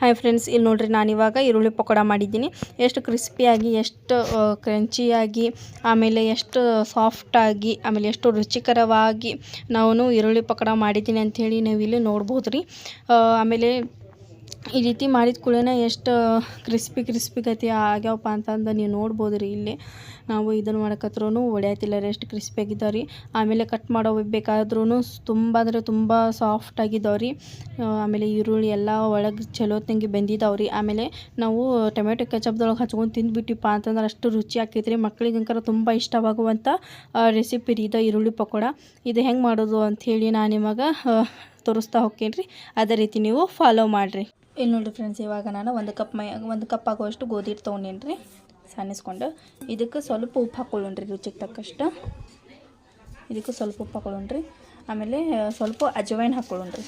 Hi friends ಇಲ್ಲಿ ನೋಡ್ರಿ ನಾನಿವಾಗ ಈರುಳ್ಳಿ ಪಕೋಡ ಮಾಡಿದ್ದೀನಿ. ಎಷ್ಟು ಕ್ರಿಸ್ಪಿಯಾಗಿ ಎಷ್ಟು ಕ್ರಂಚಿಯಾಗಿ ಆಮೇಲೆ ಎಷ್ಟು ಸಾಫ್ಟಾಗಿ ಆಮೇಲೆ ಎಷ್ಟು ರುಚಿಕರವಾಗಿ ನಾನು ಈರುಳ್ಳಿ ಪಕೋಡ ಮಾಡಿದ್ದೀನಿ ಅಂಥೇಳಿ ನೀವು ಇಲ್ಲಿ ನೋಡ್ಬೋದು ರೀ ಆಮೇಲೆ ಈ ರೀತಿ ಮಾಡಿದ ಕೂಡಲೇ ಎಷ್ಟು ಕ್ರಿಸ್ಪಿ ಕ್ರಿಸ್ಪಿ ಗತಿ ಆಗ್ಯಾವಪ್ಪ ಅಂತಂದು ನೀವು ನೋಡ್ಬೋದು ರೀ ಇಲ್ಲಿ. ನಾವು ಇದನ್ನು ಮಾಡಕತ್ರೂ ಒಡೆಯತಿಲ್ಲ ರೀ ಎಷ್ಟು ಕ್ರಿಸ್ಪಿಯಾಗಿದ್ದಾವೆ ರೀ ಆಮೇಲೆ ಕಟ್ ಮಾಡೋ ಬೇಕಾದ್ರೂ ತುಂಬ ಅಂದರೆ ತುಂಬ ಸಾಫ್ಟಾಗಿದ್ದಾವೆ ರೀ. ಆಮೇಲೆ ಈರುಳ್ಳಿ ಎಲ್ಲ ಒಳಗೆ ಚಲೋತ್ನಂಗೆ ಬೆಂದಿದ್ದಾವೆ ರೀ. ಆಮೇಲೆ ನಾವು ಟೊಮೆಟೊ ಕೆಚಪ್ದೊಳಗೆ ಹಚ್ಕೊಂಡು ತಿಂದ್ಬಿಟ್ಟಿಪ್ಪ ಅಂತಂದ್ರೆ ಅಷ್ಟು ರುಚಿ ಆಕೈತೆ ರೀ. ಮಕ್ಳಿಗಂಕರ ತುಂಬ ಇಷ್ಟವಾಗುವಂಥ ರೆಸಿಪಿ ರೀ ಇದು, ಈರುಳ್ಳಿ ಪಕೋಡ. ಇದು ಹೆಂಗೆ ಮಾಡೋದು ಅಂಥೇಳಿ ನಾನು ನಿಮಗೆ ತೋರಿಸ್ತಾ ಹೋಗ್ತೀನಿ ರೀ ಅದೇ ರೀತಿ ನೀವು ಫಾಲೋ ಮಾಡಿರಿ. ಇಲ್ಲಿ ನೋಡಿರಿ ಫ್ರೆಂಡ್ಸ್ ಇವಾಗ ನಾನು ಒಂದು ಕಪ್ ಮೈ ಒಂದು ಕಪ್ ಆಗುವಷ್ಟು ಗೋಧಿ ಹಿಟ್ಟು ತೊಗೊಂಡೇನಿ ರೀ ಇದಕ್ಕೆ ಸ್ವಲ್ಪ ಉಪ್ಪು ಹಾಕ್ಕೊಳ್ಳೋಣ್ರಿ ರುಚಿಗೆ ತಕ್ಕಷ್ಟು. ಇದಕ್ಕೆ ಸ್ವಲ್ಪ ಉಪ್ಪು ಹಾಕ್ಕೊಳ್ಳೋಣ್ರಿ ಆಮೇಲೆ ಸ್ವಲ್ಪ ಅಜವಾಯಿನ್ ಹಾಕ್ಕೊಳ್ಳೋಣ್ರಿ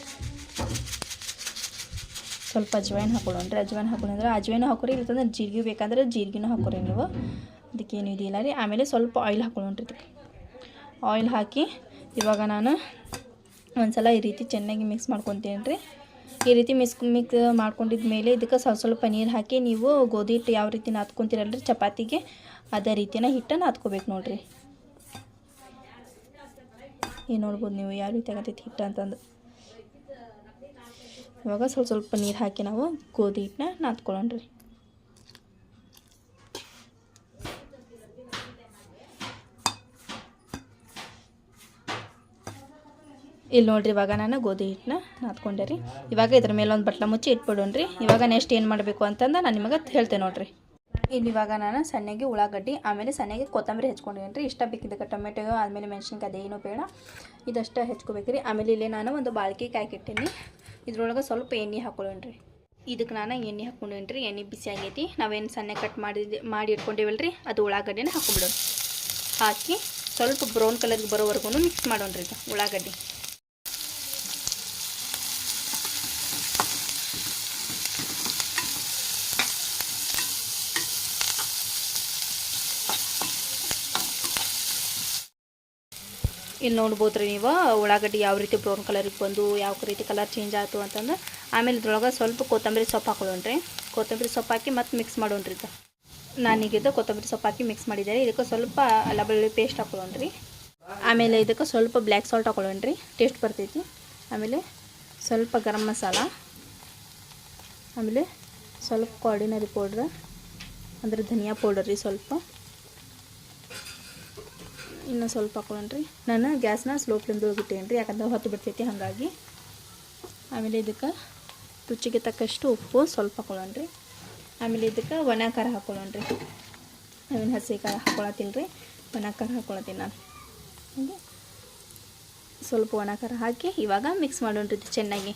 ಸ್ವಲ್ಪ ಅಜ್ವೈನ್ ಹಾಕ್ಕೊಳ್ಳೋಣ್ರಿ ಅಜ್ವೈನ್ ಹಾಕೊಂಡ್ರೆ ಅಜ್ವೈನು ಹಾಕೋರಿ, ಇಲ್ಲಂದ್ರೆ ಜೀರಿಗೆ ಬೇಕಂದ್ರೆ ಜೀರಿಗೆನೂ ಹಾಕೋರಿ ನೀವು. ಅದಕ್ಕೇನು ಇದಿಲ್ಲ ರೀ. ಆಮೇಲೆ ಸ್ವಲ್ಪ ಆಯಿಲ್ ಹಾಕ್ಕೊಳ್ಳೋಣ್ರಿ ಇದಕ್ಕೆ. ಆಯಿಲ್ ಹಾಕಿ ಇವಾಗ ನಾನು ಒಂದು ಸಲ ಈ ರೀತಿ ಚೆನ್ನಾಗಿ ಮಿಕ್ಸ್ ಮಾಡ್ಕೊತೀನಿ ರೀ ಈ ರೀತಿ ಮಿಕ್ಸ್ ಮಿಕ್ಸ್ ಮಾಡ್ಕೊಂಡಿದ ಮೇಲೆ ಇದಕ್ಕೆ ಸ್ವಲ್ಪ ಸ್ವಲ್ಪ ನೀರು ಹಾಕಿ ನೀವು ಗೋಧಿ ಹಿಟ್ಟು ಯಾವ ರೀತಿ ನಾದ್ಕೊತೀರಲ್ರಿ? ಚಪಾತಿಗೆ ಅದೇ ರೀತಿನ ಹಿಟ್ಟನ್ನು ನಾದ್ಕೋಬೇಕು ನೋಡಿರಿ. ಏನು ನೋಡ್ಬೋದು ನೀವು, ಯಾವ ರೀತಿ ಆಗತ್ತೈತಿ ಹಿಟ್ಟು ಅಂತಂದು. ಇವಾಗ ಸ್ವಲ್ಪ ಸ್ವಲ್ಪ ನೀರು ಹಾಕಿ ನಾವು ಗೋಧಿ ಹಿಟ್ಟನ್ನ ನಾದ್ಕೊಳ್ಳೋಣ್ರಿ. ಇಲ್ಲಿ ನೋಡ್ರಿ ಇವಾಗ ನಾನು ಗೋಧಿ ಹಿಟ್ಟನ್ನ ನಾದ್ಕೊಂಡೆ ರೀ. ಇವಾಗ ಇದ್ರ ಮೇಲೆ ಒಂದು ಬಟ್ಲ ಮುಚ್ಚಿ ಇಟ್ಬಿಡೋಣ್ರಿ ಇವಾಗ ನೆಕ್ಸ್ಟ್ ಏನು ಮಾಡಬೇಕು ಅಂತಂದು ನಾನು ನಿಮಗೆ ಹೇಳ್ತೇನೆ ನೋಡ್ರಿ. ಇಲ್ಲಿ ಇವಾಗ ನಾನು ಸಣ್ಣಗೆ ಉಳ್ಳಾಗಡ್ಡಿ, ಆಮೇಲೆ ಸಣ್ಣಗೆ ಕೊತ್ತಂಬರಿ ಹೆಚ್ಕೊಂಡಿದ್ದೀನಿ ರೀ. ಇಷ್ಟ ಬೇಕಿದ್ದಕ್ಕೆ ಟೊಮೆಟೊ ಆಮೇಲೆ ಮೆಣಸಿನ್ಕಾಯಿ ಅದೇನು ಬೇಡ. ಇದಷ್ಟು ಹೆಚ್ಕೋಬೇಕು ರೀ. ಆಮೇಲೆ ಇಲ್ಲಿ ನಾನು ಒಂದು ಬಾಳ್ಕಿ ಕಾಯ್ಕಿಟ್ಟೀನಿ ಇದ್ರೊಳಗೆ ಸ್ವಲ್ಪ ಎಣ್ಣೆ ಹಾಕೊಳ್ಳೋಣ್ರಿ ಇದಕ್ಕೆ ನಾನು ಎಣ್ಣೆ ಹಾಕ್ಕೊಂಡೇನಿ ರೀ. ಎಣ್ಣೆ ಬಿಸಿ ಆಗೈತಿ. ನಾವೇನು ಸಣ್ಣ ಕಟ್ ಮಾಡಿದ ಮಾಡಿ ಇಟ್ಕೊಂಡಿವಲ್ಲ ರೀ. ಅದು ಉಳ್ಳಾಗಡ್ಡಿನ ಹಾಕೊಂಬಿಡೋಣ. ಹಾಕಿ ಸ್ವಲ್ಪ ಬ್ರೌನ್ ಕಲರ್ಗೆ ಬರೋವರೆಗೂ ಮಿಕ್ಸ್ ಮಾಡೋಣ್ರಿ ಇದು ಉಳ್ಳಾಗಡ್ಡಿ. ಇಲ್ಲಿ ನೋಡ್ಬೋದು ರೀ ನೀವು, ಉಳ್ಳಾಗಡ್ಡಿ ಯಾವ ರೀತಿ ಬ್ರೌನ್ ಕಲರಿಗೆ ಬಂದು, ಯಾವ ರೀತಿ ಕಲರ್ ಚೇಂಜ್ ಆಯಿತು ಅಂತಂದ್ರೆ, ಆಮೇಲೆ ಇದ್ರೊಳಗೆ ಸ್ವಲ್ಪ ಕೊತ್ತಂಬರಿ ಸೊಪ್ಪು ಹಾಕೊಳ್ಳೋಣ್ರಿ. ಕೊತ್ತಂಬರಿ ಸೊಪ್ಪು ಹಾಕಿ ಮತ್ತು ಮಿಕ್ಸ್ ಮಾಡೋಣ್ರಿ ಇದು. ನಾನೀಗಿದ್ದು ಕೊತ್ತಂಬರಿ ಸೊಪ್ಪು ಹಾಕಿ ಮಿಕ್ಸ್ ಮಾಡಿದ್ದಾರೆ ಇದಕ್ಕೆ ಸ್ವಲ್ಪ ಅಲ್ಲ ಪೇಸ್ಟ್ ಹಾಕೊಳ್ಳೋಣ್ರಿ. ಆಮೇಲೆ ಇದಕ್ಕೆ ಸ್ವಲ್ಪ ಬ್ಲ್ಯಾಕ್ ಸಾಲ್ಟ್ ಹಾಕೊಳ್ಳೋಣ್ರಿ. ಟೇಸ್ಟ್ ಬರ್ತೈತಿ. ಆಮೇಲೆ ಸ್ವಲ್ಪ ಗರಂ ಮಸಾಲ. ಆಮೇಲೆ ಸ್ವಲ್ಪ ಕೋರ್ಡಿನರಿ ಪೌಡ್ರ್ ಅಂದರೆ ಧನಿಯಾ ಪೌಡರ್ ರೀ ಸ್ವಲ್ಪ. ಇನ್ನು ಸ್ವಲ್ಪ ಹಾಕೊಳ್ಳೋಣ್ರಿ. ನಾನು ಗ್ಯಾಸ್ನ ಸ್ಲೋ ಫ್ಲೇಮ್ದೊಳಗೆ ಇಟ್ಟೇನಿ ರೀ ಯಾಕಂದ್ರೆ ಹೊತ್ತು ಬಿಡ್ತೈತಿ, ಹಾಗಾಗಿ. ಆಮೇಲೆ ಇದಕ್ಕೆ ರುಚಿಗೆ ತಕ್ಕಷ್ಟು ಉಪ್ಪು ಸ್ವಲ್ಪ ಹಾಕೊಳ್ಳೋಣ್ರಿ. ಆಮೇಲೆ ಇದಕ್ಕೆ ಒಣ ಖಾರ ಹಾಕೊಳ್ಳೋಣ್ರಿ. ಆಮೇಲೆ ಹಸಿ ಖಾರ ಹಾಕೊಳತ್ತಿಲ್ಲ ರೀ ಒಣ ಖಾರ ಹಾಕೊಳತ್ತೀನಿ ನಾನು. ಹಾಗೆ. ಸ್ವಲ್ಪ ಒಣ ಖಾರ ಹಾಕಿ ಇವಾಗ ಮಿಕ್ಸ್ ಮಾಡೋಣ್ರಿ ಇದು ಚೆನ್ನಾಗಿ.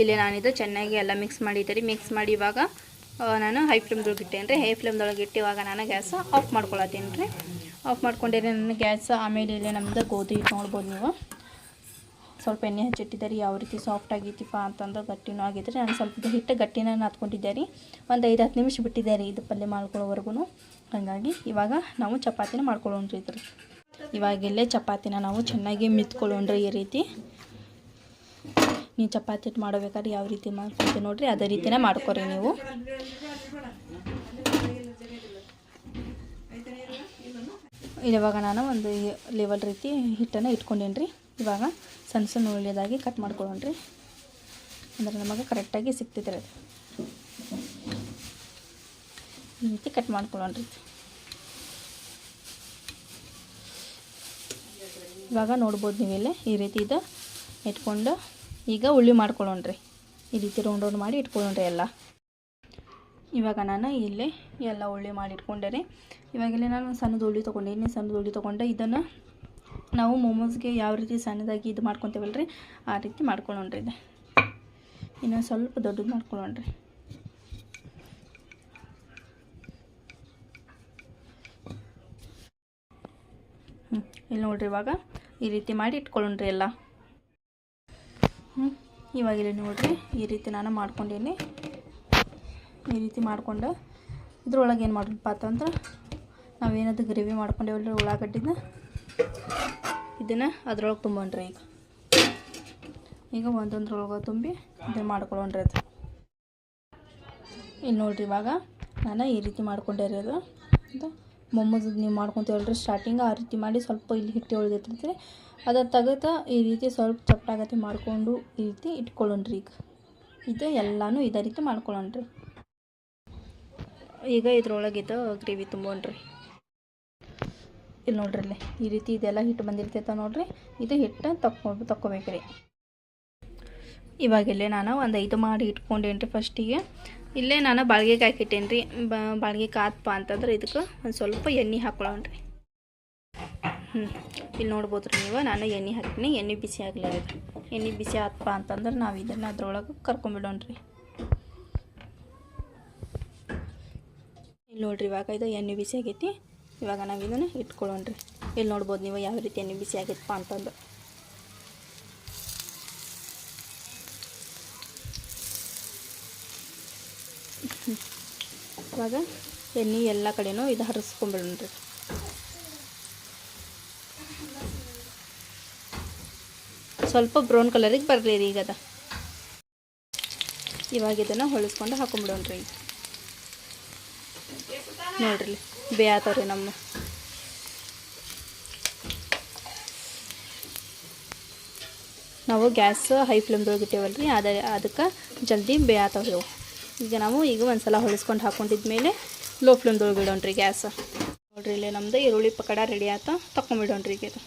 ಇಲ್ಲಿ ನಾನಿದು ಚೆನ್ನಾಗಿ ಎಲ್ಲ ಮಿಕ್ಸ್ ಮಾಡಿದ್ದೆ ರೀ ಮಿಕ್ಸ್ ಮಾಡಿ ಇವಾಗ ನಾನು ಹೈ ಫ್ಲೇಮ್ದೊಳಗೆ ಇಟ್ಟೇನು ರೀ ಹೈ ಫ್ಲೇಮ್ದೊಳಗೆ ಇಟ್ಟು ಇವಾಗ ನಾನು ಗ್ಯಾಸ್ ಆಫ್ ಮಾಡ್ಕೊಳತ್ತೀನಿ ರೀ ಆಫ್ ಮಾಡ್ಕೊಂಡಿರಿ ನನ್ನ ಗ್ಯಾಸ್, ಆಮೇಲೆ ಇಲ್ಲೇ ನಮ್ದು ಗೋಧಿ ಹಿಟ್ಟು ನೋಡ್ಬೋದು ನೀವು. ಸ್ವಲ್ಪ ಎಣ್ಣೆ ಹಚ್ಚಿಟ್ಟಿದ್ದಾರೆ, ಯಾವ ರೀತಿ ಸಾಫ್ಟ್ ಆಗೈತಿಪ್ಪ ಅಂತಂದ್ರೆ ಗಟ್ಟಿನೂ ಆಗಿದ್ರೆ ನಾನು ಸ್ವಲ್ಪ ಹಿಟ್ಟು ಗಟ್ಟಿನ ನಾದ್ಕೊಂಡಿದ್ದೆ ರೀ ಒಂದು ಐದು ಹತ್ತು ನಿಮಿಷ ಬಿಟ್ಟಿದ್ದೆ ರೀ ಇದು ಪಲ್ಯ ಮಾಡ್ಕೊಳ್ಳೋವರೆಗೂ ಹಾಗಾಗಿ ಇವಾಗ ನಾವು ಚಪಾತಿನ ಮಾಡ್ಕೊಳ್ಳೋಣ್ರಿ ಇದ್ರ ಇವಾಗೆಲ್ಲೇ ಚಪಾತಿನ ನಾವು ಚೆನ್ನಾಗಿ ಮಿತ್ಕೊಳ್ಳೋಣ್ರಿ ಈ ರೀತಿ. ನೀವು ಚಪಾತಿ ಮಾಡಬೇಕಾದ್ರೆ ಯಾವ ರೀತಿ ಮಾಡ್ಕೊತೀವಿ ನೋಡಿರಿ, ಅದೇ ರೀತಿನೇ ಮಾಡ್ಕೊರಿ ನೀವು. ಇವಾಗ ನಾನು ಒಂದು ಲೆವೆಲ್ ರೀತಿ ಹಿಟ್ಟನ್ನು ಇಟ್ಕೊಂಡೇನಿ ರೀ. ಇವಾಗ ಸಣ್ಣ ಸಣ್ಣ ಉಳ್ಳಿದಾಗಿ ಕಟ್ ಮಾಡ್ಕೊಳ್ಳೋಣ್ರಿ ಅಂದರೆ ನಮಗೆ ಕರೆಕ್ಟಾಗಿ ಸಿಗ್ತೈತೆ ರೀ ಈ ರೀತಿ ಕಟ್ ಮಾಡ್ಕೊಳ್ಳೋಣ್ರಿ ಇವಾಗ ನೋಡ್ಬೋದು ನೀವು ಇಲ್ಲಿ ಈ ರೀತಿ ಇದು ಇಟ್ಕೊಂಡು ಈಗ ಉಳ್ಳಿ ಮಾಡ್ಕೊಳ್ಳೋಣ್ರಿ ಈ ರೀತಿ ರೌಂಡ್ ರೌಂಡ್ ಮಾಡಿ ಇಟ್ಕೊಳ್ಳೋಣ್ರಿ ಎಲ್ಲ. ಇವಾಗ ನಾನು ಇಲ್ಲೇ ಎಲ್ಲ ಉಳ್ಳಿ ಮಾಡಿ ಇಟ್ಕೊಂಡೆ ರೀ ಇವಾಗೆಲ್ಲ ನಾನು ಸಣ್ಣದು ಉಳ್ಳಿ ತೊಗೊಂಡಿನಿ ಸಣ್ಣದು ಉಳ್ಳಿ ತೊಗೊಂಡೆ. ಇದನ್ನು ನಾವು ಮೊಮೋಸ್ಗೆ ಯಾವ ರೀತಿ ಸಣ್ಣದಾಗಿ ಇದು ಮಾಡ್ಕೊತೇವಲ್ಲ ರೀ ಆ ರೀತಿ ಮಾಡ್ಕೊಳ್ಳೋಣ್ರಿ ಇದು. ಇನ್ನು ಸ್ವಲ್ಪ ದೊಡ್ಡದು ಮಾಡ್ಕೊಳ್ಳೋಣ್ರಿ. ಹ್ಞೂ ಇಲ್ಲಿ ನೋಡ್ರಿ ಇವಾಗ ಈ ರೀತಿ ಮಾಡಿ ಇಟ್ಕೊಳ್ಳೋಣ್ರಿ ಎಲ್ಲ. ಹ್ಞೂ ಇವಾಗ ಇಲ್ಲಿ ನೋಡ್ರಿ ಈ ರೀತಿ ನಾನು ಮಾಡ್ಕೊಂಡೀನಿ. ಈ ರೀತಿ ಮಾಡ್ಕೊಂಡು ಇದ್ರೊಳಗೆ ಏನು ಮಾಡಪ್ಪ ಅಂತಂದ್ರೆ ನಾವೇನದು ಗ್ರೇವಿ ಮಾಡ್ಕೊಂಡೇವಲ್ರಿ ಉಳ್ಳಾಗಡ್ಡಿನ. ಇದನ್ನು ಅದ್ರೊಳಗೆ ತುಂಬೋಣ್ರಿ ಈಗ. ಈಗ ಒಂದೊಂದ್ರೊಳಗೆ ತುಂಬಿ ಇದನ್ನು ಮಾಡ್ಕೊಳ್ಳೋಣ್ರಿ ಅದು ಇಲ್ಲಿ ನೋಡ್ರಿ ಇವಾಗ ನಾನು ಈ ರೀತಿ ಮಾಡ್ಕೊಂಡೆ ರೀ ಅದು. ಅಂತ ಮೊಮ್ಮದ ನೀವು ಮಾಡ್ಕೊತೀವಲ್ರಿ ಸ್ಟಾರ್ಟಿಂಗ್ ಆ ರೀತಿ ಮಾಡಿ ಸ್ವಲ್ಪ ಇಲ್ಲಿ ಹಿಟ್ಟು ಉಳಿದಿರ್ತೈತೆ ಅದನ್ನು ತೆಗೆದು ಈ ರೀತಿ ಸ್ವಲ್ಪ ಚಪ್ಪಟಾಗತಿ ಮಾಡಿಕೊಂಡು ಈ ರೀತಿ ಇಟ್ಕೊಳ್ಳೋಣ್ರಿ ಈಗ. ಇದು ಎಲ್ಲನೂ ಇದೇ ರೀತಿ ಮಾಡ್ಕೊಳ್ಳೋಣ್ರಿ ಈಗ ಇದ್ರೊಳಗಿದ್ದು ಗ್ರೇವಿ ತುಂಬೋಣ್ರಿ ಇಲ್ಲಿ ನೋಡ್ರಿ ಇಲ್ಲಿ, ಈ ರೀತಿ ಇದೆಲ್ಲ ಹಿಟ್ಟು ಬಂದಿರ್ತೈತೆ ನೋಡ್ರಿ. ಇದು ಹಿಟ್ಟು ತಕ್ಕೊ, ತಕ್ಕೋಬೇಕ್ರಿ. ಇವಾಗಿಲ್ಲೇ ನಾನು ಒಂದು ಐದು ಮಾಡಿ ಇಟ್ಕೊಂಡೇನಿ ರೀ ಫಸ್ಟಿಗೆ. ಇಲ್ಲೇ ನಾನು ಬಾಳ್ಗೆಗೆ ಹಾಕಿಟ್ಟೇನಿ ರೀ ಬಾಳ್ಗೆ ಕಾತ್ಪ ಅಂತಂದ್ರೆ ಇದಕ್ಕೆ ಒಂದು ಸ್ವಲ್ಪ ಎಣ್ಣೆ ಹಾಕ್ಕೊಳ್ಳೋಣ್ರಿ ಹ್ಞೂ ಇಲ್ಲಿ ನೋಡ್ಬೋದು ರೀ ನೀವು, ನಾನು ಎಣ್ಣೆ ಹಾಕ್ತೀನಿ. ಎಣ್ಣೆ ಬಿಸಿ ಆಗಲಿ ಎಣ್ಣೆ ಬಿಸಿ ಆತ್ಪ ಅಂತಂದ್ರೆ ನಾವು ಇದನ್ನು ಅದ್ರೊಳಗೆ ಕರ್ಕೊಂಬಿಡೋಣ್ರಿ. ನೋಡ್ರಿ, ಇವಾಗ ಇದು ಎಣ್ಣೆ ಬಿಸಿ ಆಗೈತಿ. ಇವಾಗ ನಾವು ಇದನ್ನು ಇಟ್ಕೊಳ್ಳೋಣ್ರಿ ಇಲ್ಲಿ ನೋಡ್ಬೋದು ನೀವು ಯಾವ ರೀತಿ ಎಣ್ಣೆ ಬಿಸಿ ಆಗೈತಪ್ಪ ಅಂತಂದು. ಇವಾಗ ಎಣ್ಣೆ ಎಲ್ಲ ಕಡೆನೂ ಇದು ಹರಿಸ್ಕೊಂಬಿಡೋಣ್ರಿ. ಸ್ವಲ್ಪ ಬ್ರೌನ್ ಕಲರಿಗೆ ಬರಲಿ ರೀ ಈಗ ಅದ. ಇವಾಗ ಇದನ್ನು ಹೊಳಿಸ್ಕೊಂಡು ಹಾಕೊಂಬಿಡೋಣ್ರಿ ನೋಡ್ರಿ ಬೇಯತ್ತವ್ರಿ ನಮ್ಮ. ನಾವು ಗ್ಯಾಸ್ ಹೈ ಫ್ಲೇಮ್ದೊಳಗೆ ರೀ ಅದ ಅದಕ್ಕೆ ಜಲ್ದಿ ಬೇಯತ್ತವ್ರಿ ಅವು. ಈಗ ನಾವು ಈಗ ಒಂದು ಸಲ ಹೊಳಿಸ್ಕೊಂಡು ಹಾಕೊಂಡಿದ್ಮೇಲೆ ಲೋ ಫ್ಲೇಮ್ದೊಳಗೆ ಇಡೋಣ್ರಿ ಗ್ಯಾಸ್. ನೋಡ್ರಿ ಇಲ್ಲೇ ನಮ್ದು ಈರುಳ್ಳಿ ಪಕಡ ರೆಡಿ ಆಯ್ತು ತಗೊಂಬಿಡೋಣ್ರಿ ಈಗ ಇದು.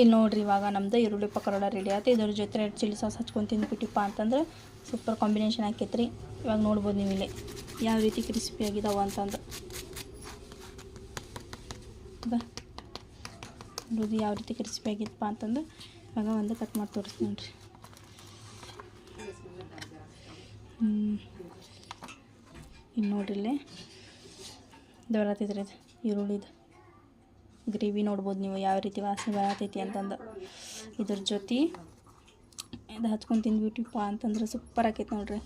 ಇಲ್ಲಿ ನೋಡ್ರಿ ಇವಾಗ ನಮ್ದು ಈರುಳ್ಳಿ ಪಕೋಡ ರೆಡಿ ಆಯ್ತು. ಇದ್ರ ಜೊತೆ ಎರಡು ಚಿಲ್ಲಿ ಸಾಸ್ ಹಚ್ಕೊಂಡು ತಿಂದ್ಬಿಟ್ಟಿಪ್ಪ ಅಂತಂದ್ರೆ ಸೂಪರ್ ಕಾಂಬಿನೇಷನ್ ಹಾಕೈತ್ರಿ ಇವಾಗ ನೋಡ್ಬೋದು ನೀವು ಇಲ್ಲಿ ಯಾವ ರೀತಿ ಕ್ರಿಸ್ಪಿ ಆಗಿದಾವ ಅಂತಂದ್ರೆ. ನೋಡೋದು ಯಾವ ರೀತಿ ಕ್ರಿಸ್ಪಿ ಆಗಿತ್ತಪ್ಪ ಅಂತಂದು ಇವಾಗ ಒಂದು ಕಟ್ ಮಾಡಿ ತೋರಿಸ್ತೀನಿ ನೋಡ್ರಿ. ಇನ್ನು ನೋಡ್ರಿ ಇಲ್ಲೇ. ದೊರತಿದ್ರಿ ಈರುಳ್ಳಿದು. ಗ್ರೇವಿ ನೋಡ್ಬೋದು ನೀವು ಯಾವ ರೀತಿ ವಾಸನೆ ಬರತೈತಿ ಅಂತಂದು. ಇದ್ರ ಜೊತೆ ಇದು ಹಚ್ಕೊಂಡು ತಿಂದ್ಬಿಟ್ಟಿಪ್ಪ ಅಂತಂದ್ರೆ ಸೂಪರ್ ಆಕೈತೆ ನೋಡ್ರಿ.